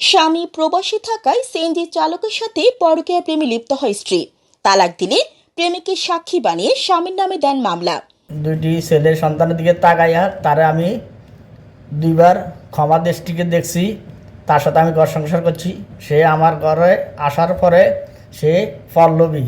স্বামী প্রবাসী থাকায় সিএনজি চালকের সাথে পরকীয়া প্রেমে লিপ্ত হয় স্ত্রী। তালাক দিলে প্রেমিকের সাক্ষী বানিয়ে স্বামীর নামে দেন মামলা। দুটি ছেলের সন্তানের দিকে তাকাইয়া তারা আমি দুইবার ক্ষমা দৃষ্টিকে দেখছি তার সাথে আমি ঘর সংসার করছি। সে আমার ঘরে আসার পরে সে পল্লবী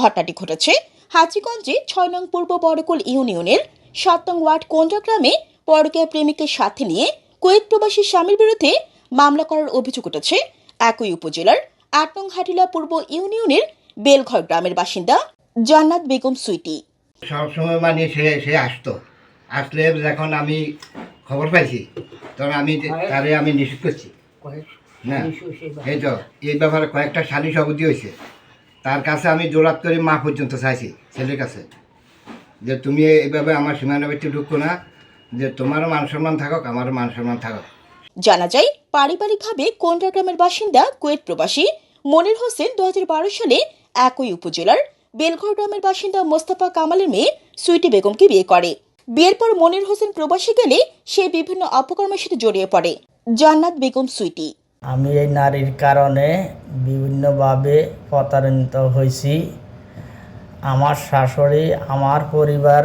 ঘটনাটি ঘটেছে হাজিগঞ্জে ছয় নং পূর্ব বড়কুল ইউনিয়নের সাত ওয়ার্ড কোন্ডা গ্রামে পরকীয়া প্রেমিকের সাথে নিয়ে কুয়েত প্রবাসী স্বামীর বিরুদ্ধে মামলা করার অভিযোগ উঠেছে একই উপজেলার আট হাটিলা পূর্ব ইউনিয়নের বেলঘর গ্রামের বাসিন্দা জান্নাত বেগম সুইটি। সবসময় মানে সে সে আসতো। আসলে যখন আমি খবর পাইছি, তখন আমি তারে আমি নিষেধ করছি। না এই তো এই ব্যাপারে কয়েকটা সালিশ অবধি হয়েছে তার কাছে আমি জোরাত করে মা পর্যন্ত চাইছি ছেলের কাছে। যে তুমি এইভাবে আমার সীমানা ব্যক্তি ঢুকো না যে তোমারও মান সম্মান থাকুক আমারও মান সম্মান থাকুক। জানা যায় পারিবারিকভাবে কোন্ডা গ্রামের বাসিন্দা কুয়েত প্রবাসী মনির হোসেন দু হাজার বারো সালে একই উপজেলার বেলঘর গ্রামের বাসিন্দা মোস্তফা কামালের মেয়ে সুইটি বেগমকে বিয়ে করে। বিয়ের পর মনির হোসেন প্রবাসী গেলে সে বিভিন্ন অপকর্মের সাথে জড়িয়ে পড়ে। জান্নাত বেগম সুইটি। আমি এই নারীর কারণে বিভিন্নভাবে প্রতারিত হয়েছি। আমার শাশুড়ি, আমার পরিবার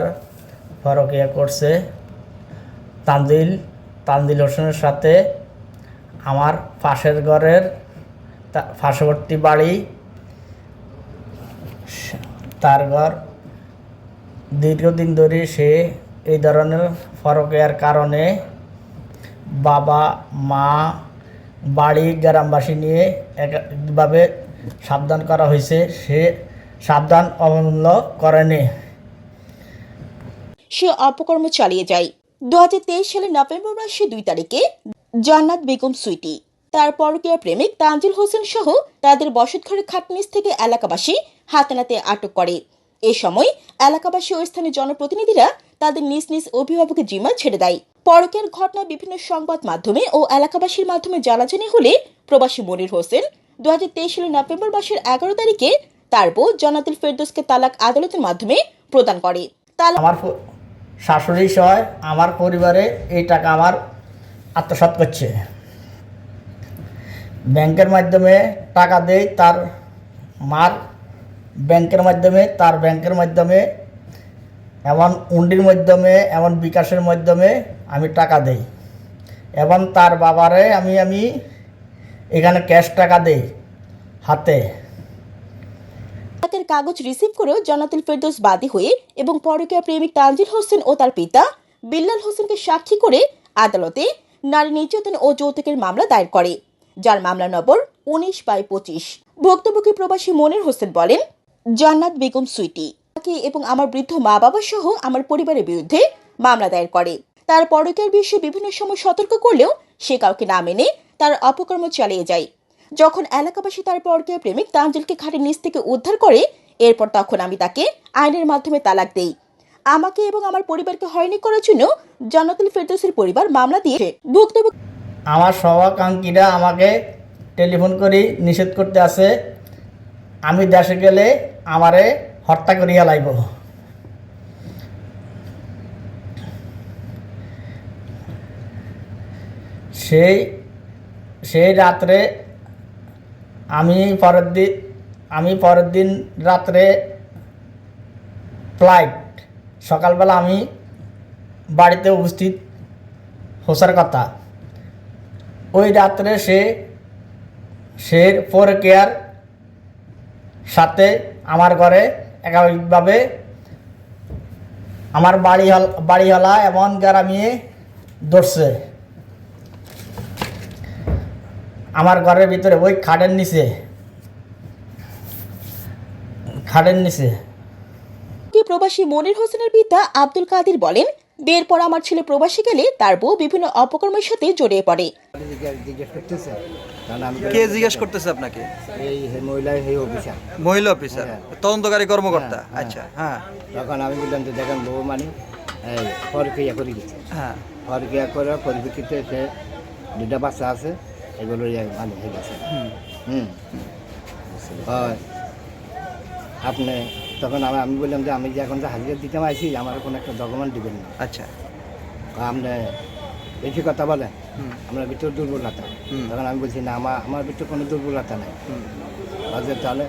পরকিয়া করছে। তানজিল তানজিল হোসেনের সাথে আমার পাশের ঘরের পার্শ্ববর্তী বাড়ি, তার ঘর। দীর্ঘদিন ধরে সে এই ধরনের ফরকিয়ার কারণে বাবা, মা, বাড়ি, গ্রামবাসী নিয়ে একভাবে সাবধান করা হয়েছে। সে সাবধান অবলম্বন করেনি। সে অপকর্ম চালিয়ে যায়। দু সালের নভেম্বর মাসের দুই তারিখে জান্নাত বেগম সুইটি, তার পরকীয়া প্রেমিক তানজিল হোসেন সহ তাদের বসতঘরের খাটনিস থেকে এলাকাবাসী হাতে নাতে আটক করে। এ সময় এলাকাবাসী ও স্থানীয় জনপ্রতিনিধিরা তাদের নিজ নিজ অভিভাবকের জিম্মা ছেড়ে দেয়। পরকের ঘটনা বিভিন্ন সংবাদ মাধ্যমে ও এলাকাবাসীর মাধ্যমে জানাজানি হলে প্রবাসী মনির হোসেন দু হাজার তেইশ সালের নভেম্বর মাসের এগারো তারিখে তার বউ জনাতুল ফেরদোসকে তালাক আদালতের মাধ্যমে প্রদান করে। আমার শাশুড়ি সহ আমার পরিবারে এই টাকা আমার আত্মসাৎ করছে। ব্যাংকের মাধ্যমে টাকা দেয় তার মার ব্যাংকের মাধ্যমে, তার ব্যাংকের মাধ্যমে, এমন উন্ডির মাধ্যমে, এমন বিকাশের মাধ্যমে আমি টাকা দেই। এবং তার বাবারে আমি আমি এখানে ক্যাশ টাকা দেই হাতে। হাতের কাগজ রিসিভ করেও জানাতুল ফেরদৌস বাদী হয়ে এবং পরকীয়া প্রেমিক তানজিল হোসেন ও তার পিতা বিল্লাল হোসেনকে সাক্ষী করে আদালতে নারী নির্যাতন ও যৌতুকের মামলা দায়ের করে, যার মামলা নম্বর উনিশ বাই পঁচিশ। ভুক্তভোগী প্রবাসী মনির হোসেন বলেন, জান্নাত বেগম সুইটি। তাকে এবং আমার বৃদ্ধ মা বাবা সহ আমার পরিবারের বিরুদ্ধে মামলা দায়ের করে। তার পরকীয়ার বিষয়ে বিভিন্ন সময় সতর্ক করলেও সে কাউকে না মেনে তার অপকর্ম চালিয়ে যায়। যখন এলাকাবাসী তার পরকীয়া প্রেমিক তাঞ্জলকে খাটের নিচ থেকে উদ্ধার করে, এরপর তখন আমি তাকে আইনের মাধ্যমে তালাক দেই। আমাকে এবং আমার পরিবারকে হয়নি করার জন্য জান্নাতুল ফেরদৌসের পরিবার মামলা দিয়েছে। ভুক্তভোগী আমার সহকাঙ্ক্ষীরা আমাকে টেলিফোন করে, নিষেধ করতে আছে। আমি দেশে গেলে আমারে হত্যা করিয়া লাইব। সেই সেই রাত্রে আমি পরের দিন আমি পরের দিন রাত্রে ফ্লাইট সকালবেলা আমি বাড়িতে উপস্থিত হোসার কথা। ওই রাত্রে সে সে ফোর কেয়ার সাথে আমার ঘরে একাধিকভাবে আমার বাড়ি বাড়িওয়ালা এমন গ্রামিয়ে ধরছে আমার ঘরের ভিতরে ওই খাটের নিচে। খাটের নিচে। প্রবাসী মনির হোসেনের পিতা আব্দুল কাদির বলেন বিয়ের পর আমার ছেলে প্রবাসী গেলে তার বউ বিভিন্ন অপকর্মের সাথে জড়িয়ে পড়ে। কে জিজ্ঞেস করতেছে আপনাকে? এই মহিলার এই অফিসার। মহিলা অফিসার হ্যাঁ। তদন্তকারী কর্মকর্তা। হ্যাঁ, হ্যাঁ। আচ্ছা হ্যাঁ। তখন আমি বললাম যে দেখেন বউ মানে এই পরক্রিয়া করে গেছে হ্যাঁ। পরক্রিয়া করার পরিপ্রেক্ষিতে সে দুটা বাচ্চা আছে এগুলো মানে হয়ে গেছে। হুম। হয়। আপনি তখন আমি আমি বললাম যে আমি যে এখন যে হাজিরা দিতে আইছি আমার কোনো একটা ডকুমেন্ট দিবেন না। আচ্ছা। আপনি বেশি কথা বলেন। আপনার ভিতর দুর্বলতা। তখন আমি বলছি না আমার আমার ভিতর কোনো দুর্বলতা নেই। বাজে তাহলে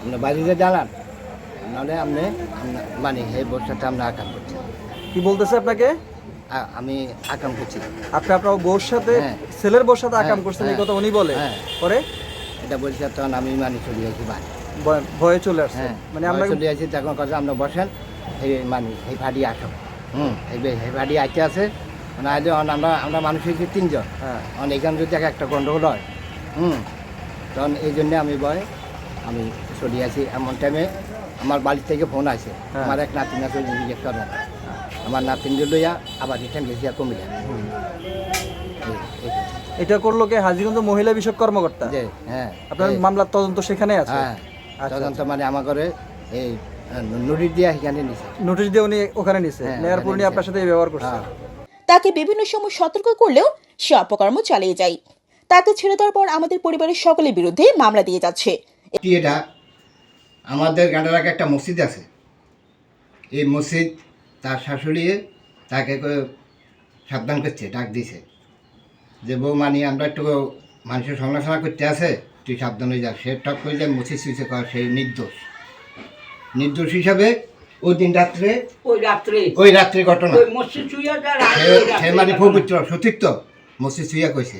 আপনি বাড়িতে জানান নাহলে আপনি মানে এই বর্ষাটা আপনি আকাম করছেন। কি বলতেছে আপনাকে? আমি আকাম করছি। আপনি আপনার বউর সাথে হ্যাঁ। ছেলের বউর সাথে আকাম হ্যাঁ, করছেন এই হ্যাঁ, কথা উনি বলে। পরে? এটা বলছি তখন আমি মানি চলে আসি বাড়ি। ভয়ে চলে আসছে। মানে আমরা চলে আসি তখন কথা আমরা বসেন এই মানি এই ভাড়ি আসো। হুম এই বে- এই ভাড়ি আইতে আছে। মানে অন আমরা আমরা মানুষ হয়েছি তিনজন। হ্যাঁ। এখানে যদি এক একটা গন্ডগোল হয় হুম তখন এই জন্যে আমি ভয় আমি চলে আসি এমন টাইমে আমার বাড়ি থেকে ফোন আছে হ্যাঁ। আমার এক নাতিন আছে জিজ্ঞেস করেন আমার নাতিন লইয়া আবার রিটার্ন গেছি আর কমিলা এটা করল কে হাজিগঞ্জ মহিলা বিষয়ক কর্মকর্তা? হ্যাঁ আপনার মামলার তদন্ত সেখানে আছে? হ্যাঁ আচ্ছা, তদন্ত মানে আমার ঘরে এই নদীর দিয়া সেখানে নিছে। নোটিশ দিয়ে উনি ওখানে নিছে? নেয়ার পর উনি আপনার সাথে ব্যবহার করছে? হ্যাঁ। তাকে বিভিন্ন সময় সতর্ক করলেও সে অপকর্ম চালিয়ে যায়। তাকে ছেড়ে দেওয়ার পর আমাদের পরিবারের সকলের বিরুদ্ধে মামলা দিয়ে যাচ্ছে। এটা আমাদের গাঁডারাকে একটা মসজিদ আছে। এই মসজিদ তার শাশুড়ি তাকে সাবধান করছে ডাক দিছে। যে বউ মানি আমরা একটু মানুষের সমালোচনা করতে আছে তুই সাবধান হয়ে যা। সে টক করে যায় মসজিদ সুইচে কর সেই নির্দোষ। নির্দোষ হিসাবে ওই দিন রাত্রে ওই রাত্রে। ওই রাত্রে ঘটনা। সে সে মানে। পবিত্র সতীর্থ মসজিদ সুইয়া কইছে।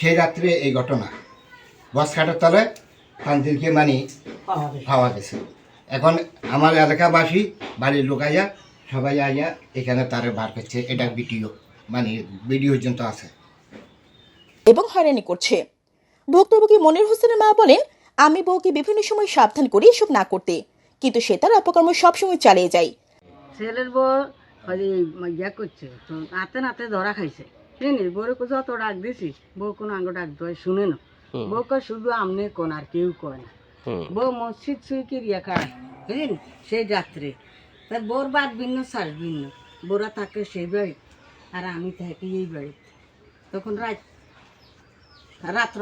সেই রাত্রে এই ঘটনা। বস কাটার তলে তান্ত্রিককে মানি পাওয়া গেছে। এখন আমার এলাকাবাসী বাড়ির লোক আইয়া সবাই আইয়া এখানে তারে বার করছে এটা ভিডিও মানে ভিডিও পর্যন্ত আছে। এবং হয়রানি করছে। ভুক্তভোগী মনির হোসেনের মা বলেন আমি বউকে বিভিন্ন সময় সাবধান করি এসব না করতে কিন্তু সে তার অপকর্ম সবসময় চালিয়ে যায়। ছেলের বউ খালি ইয়া করছে তো নাতে নাতে ধরা খাইছে। চিনিস বউরে কোথাও অত ডাক দিছি বউ কোনো আঙ্গ ডাক দেয় শুনে না। বউ কয় শুধু আমনে কোন আর কেউ কয় না। বউ মসজিদ ছুঁই কিরিয়া কাড়ায় বুঝলেন সেই রাত্রে তা বোর বাদ ভিন্ন, সার ভিন্ন। বোরা থাকে সেই বাড়ি আর আমি থাকি এই বাড়িতে। তখন রাত, রাত্র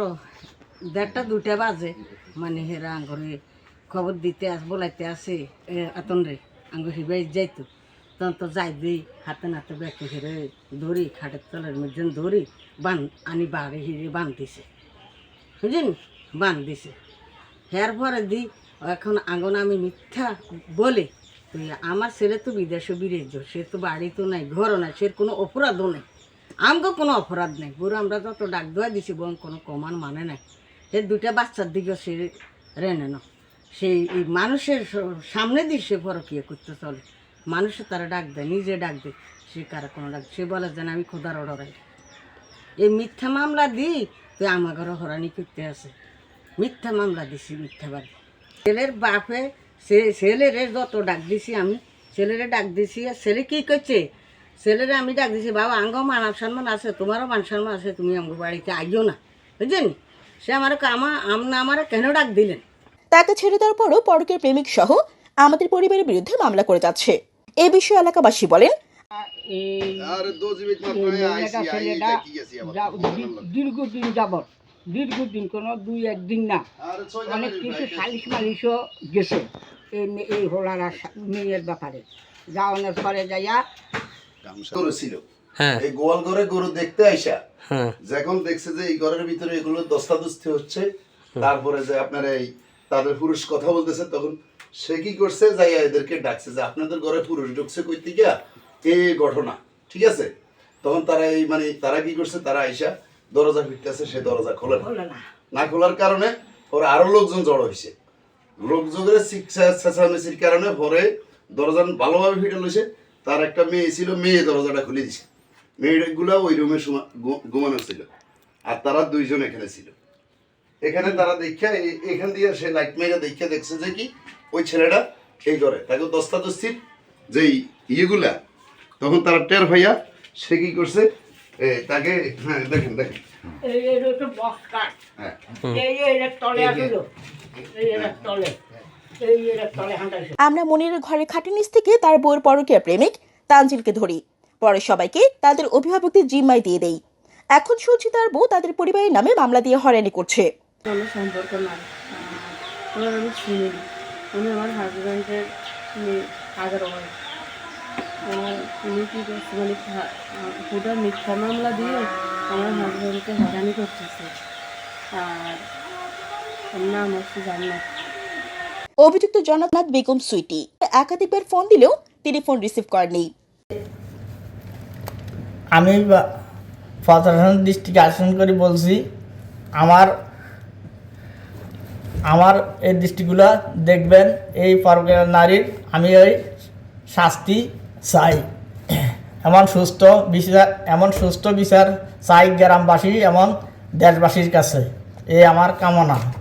দেড়টা দুটা বাজে। মানে হেরা আঙ্গরে খবর দিতে আস, বলাইতে আসে আতন রে আঙ্গ হিবাই যাইতো। তখন তো যাই দিই, হাতে নাতে ব্যাকে হেরে ধরি, খাটের তলের মধ্যে ধরি, বান, আনি বাড়ি হিরে বান দিছে। বুঝলেন বান দিছে। হের পরে দি, এখন আঙ্গন আমি মিথ্যা বলে তো আমার ছেলে তো বিদেশে বিরেজ সে তো বাড়ি তো নাই, ঘরও নাই, সে কোনো অপরাধও নেই। আমগো কোনো অপরাধ নেই। বুড়ো আমরা যত ডাক দোয়া দিছি বোন কোনো কমান মানে নাই। সে দুটা বাচ্চার দিকে সে রেনে না। সেই মানুষের সামনে দিয়ে সে পরকিয়া করতে চলে। মানুষে তারা ডাক দেয়, নিজে ডাক দেয়, সে কারা কোনো ডাক, সে বলে যেন আমি খোদার অর্ডার। এই মিথ্যা মামলা দিই তুই আমার ঘরে হরানি করতে আছে। মিথ্যা মামলা দিছি মিথ্যা বাড়ি ছেলের বাপে সে ছেলেরে যত ডাক দিছি আমি ছেলেরে ডাক দিছি আর ছেলে কি করছে? ছেলেরে আমি ডাক দিছি বাবা আঙ্গ মান সম্মান আছে তোমারও মান সম্মান আছে তুমি আমার বাড়িতে আইও না। বুঝছেন সে আমার আমা আমনা আমার কেন ডাক দিলেন? তাকে ছেড়ে দেওয়ার পরও পরকের প্রেমিক সহ আমাদের পরিবারের বিরুদ্ধে মামলা করে যাচ্ছে। এ বিষয়ে এলাকাবাসী বলেন দীর্ঘদিন যাবৎ দীর্ঘদিন কোনো দুই একদিন না অনেক কিছু সালিশ মালিশও গেছে। এই এই হোলার মেয়ের ব্যাপারে। যাওয়ানোর পরে যাইয়া। ছিল এই গোয়াল ঘরে গরু দেখতে আইসা যখন দেখছে যে এই ঘরের ভিতরে এগুলো দস্তাদস্তি হচ্ছে তারপরে যে আপনার এই তাদের পুরুষ কথা বলতেছে তখন সে কি করছে যাই এদেরকে ডাকছে যে আপনাদের ঘরে পুরুষ ঢুকছে কই থেকে? এই ঘটনা ঠিক আছে? তখন তারা এই মানে তারা কি করছে তারা আইসা দরজা ফিরতেছে সে দরজা খোলে না। না। না খোলার কারণে ওরা আরও লোকজন জড়ো হয়েছে লোকজনের শিক্ষা- চেঁচামেচির কারণে পরে দরজা ভালোভাবে ফিটে লইছে তার একটা মেয়ে ছিল মেয়ে দরজাটা খুলে দিছে। মেয়েগুলা ওই রুমে ঘুমানো ছিল। আর তারা দুইজন এখানে ছিল। এখানে তারা দেখা এখান দিয়ে সে লাইট মেরে দেখে দেখছে যে কি ওই ছেলেটা এই করে তাকে দস্তাদস্তির যেই ইয়েগুলা তখন তারা টের ভাইয়া সে কি করছে তাকে হ্যাঁ দেখেন দেখেন। হ্যাঁ। এই এর তলে আসিল এই এর তলে এই এর তলে হাঁটাইছে আমরা মনিরের ঘরে খাটের নিচ থেকে তার বউয়ের পরকীয়া প্রেমিক তানজিলকে ধরি। পরে সবাইকে তাদের অভিভাবকদের জিম্মায় দিয়ে দেই। এখন শুনছি তার বউ তাদের পরিবারের নামে মামলা দিয়ে হয়রানি করছে। কোনো সম্পর্ক নাই। ওনার আমি শুনিনি। উনি আমার হাজব্যান্ডের আগের আমার উনি কী করছে মানে ফুটার মিথ্যা মামলা দিয়ে আমার হাজব্যান্ডকে হয়রানি করতেছে। আর নাম হচ্ছে জান্নাত। অভিযুক্ত জগন্নাথ বেগম সুইটি। একাধিকবার ফোন দিলেও তিনি ফোন রিসিভ করেনি আমি বা- প্রশাসন দৃষ্টিকে আকর্ষণ করে বলছি আমার আমার এই দৃষ্টিগুলো দেখবেন এই পরকের নারীর আমি ওই শাস্তি চাই। এমন সুস্থ বিচার এমন সুস্থ বিচার চাই গ্রামবাসী এমন দেশবাসীর কাছে। এই আমার কামনা।